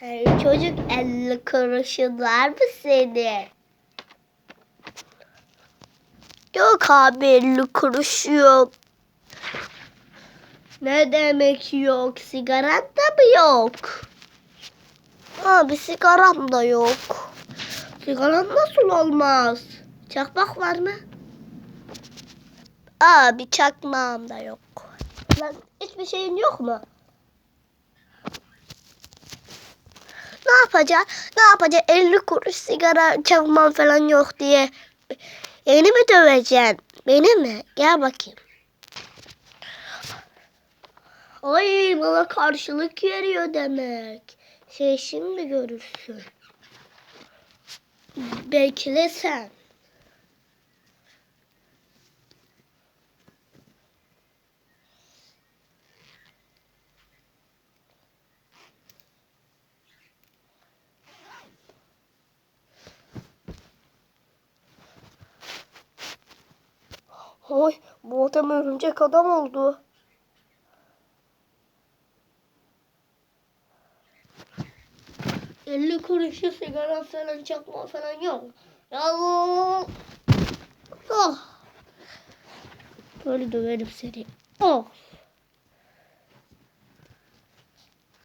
Hey, çocuk 50 kuruşun var mı senin? Yok abi 50 kuruş yok. Ne demek yok? Sigaran da mı yok? Abi sigaram da yok. Sigaran nasıl olmaz? Çakmak var mı? Abi çakmağım da yok. Lan hiçbir şeyin yok mu? Yapacak? Ne yapacak? 50 kuruş sigara çakmağım falan yok diye. Beni mi döveceksin? Beni mi? Gel bakayım. Ay bana karşılık veriyor demek. Şey şimdi görürsün. Bekle sen. Oy bu adam örümcek adam oldu. Elli kuruşu sigara falan çakma falan yok. Ya Oh. Böyle döverim seni. Oh.